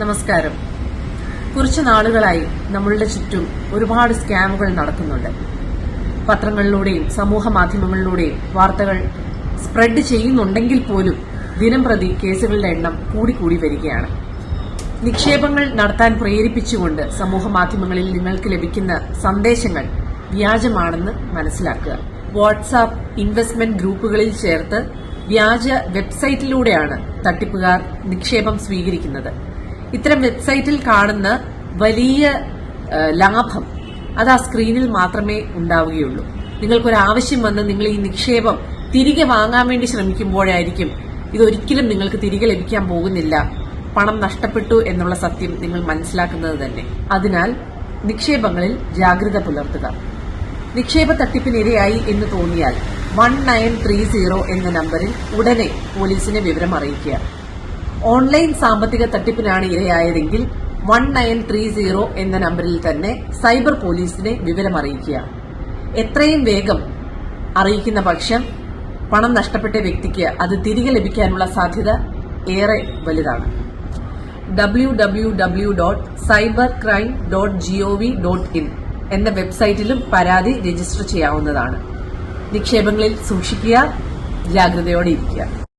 നമസ്കാരം. കുറച്ച് നാളുകളായി നമ്മളുടെ ചുറ്റും ഒരുപാട് സ്കാമുകൾ നടക്കുന്നുണ്ട്. പത്രങ്ങളിലൂടെയും സമൂഹ മാധ്യമങ്ങളിലൂടെയും വാർത്തകൾ സ്പ്രെഡ് ചെയ്യുന്നുണ്ടെങ്കിൽ പോലും ദിനം പ്രതി കേസുകളുടെ എണ്ണം കൂടിക്കൂടി വരികയാണ്. നിക്ഷേപങ്ങൾ നടത്താൻ പ്രേരിപ്പിച്ചുകൊണ്ട് സമൂഹ മാധ്യമങ്ങളിൽ നിങ്ങൾക്ക് ലഭിക്കുന്ന സന്ദേശങ്ങൾ വ്യാജമാണെന്ന് മനസ്സിലാക്കുക. വാട്സാപ്പ് ഇൻവെസ്റ്റ്മെന്റ് ഗ്രൂപ്പുകളിൽ ചേർത്ത് വ്യാജ വെബ്സൈറ്റിലൂടെയാണ് തട്ടിപ്പുകാർ നിക്ഷേപം സ്വീകരിക്കുന്നത്. ഇത്തരം വെബ്സൈറ്റിൽ കാണുന്ന വലിയ ലാഭം അത് ആ സ്ക്രീനിൽ മാത്രമേ ഉണ്ടാവുകയുള്ളൂ. നിങ്ങൾക്കൊരു ആവശ്യം വന്ന് നിങ്ങൾ ഈ നിക്ഷേപം തിരികെ വാങ്ങാൻ വേണ്ടി ശ്രമിക്കുമ്പോഴായിരിക്കും ഇതൊരിക്കലും നിങ്ങൾക്ക് തിരികെ ലഭിക്കാൻ പോകുന്നില്ല. പണം നഷ്ടപ്പെട്ടു എന്നുള്ള സത്യം നിങ്ങൾ മനസ്സിലാക്കുന്നത് തന്നെ. അതിനാൽ നിക്ഷേപങ്ങളിൽ ജാഗ്രത പുലർത്തുക. നിക്ഷേപ തട്ടിപ്പിനിരയായി എന്ന് തോന്നിയാൽ വൺ നയൻ ത്രീ സീറോ എന്ന നമ്പറിൽ ഉടനെ പോലീസിനെ വിവരം അറിയിക്കുക. ഓൺലൈൻ സാമ്പത്തിക തട്ടിപ്പിനാണ് ഇരയായതെങ്കിൽ വൺ നയൻ ത്രീ സീറോ എന്ന നമ്പറിൽ തന്നെ സൈബർ പോലീസിനെ വിവരം അറിയിക്കുക എത്രയും വേഗം അറിയിക്കുന്ന പക്ഷം പണം നഷ്ടപ്പെട്ട വ്യക്തിക്ക് അത് തിരികെ ലഭിക്കാനുള്ള സാധ്യത ഏറെ വലുതാണ്. W W W dot cyber crime dot dot in എന്ന വെബ്സൈറ്റിലും പരാതി രജിസ്റ്റർ ചെയ്യാവുന്നതാണ്. നിക്ഷേപങ്ങളിൽ സൂക്ഷിക്കുക ജാഗ്രതയോടെ ഇരിക്കുക.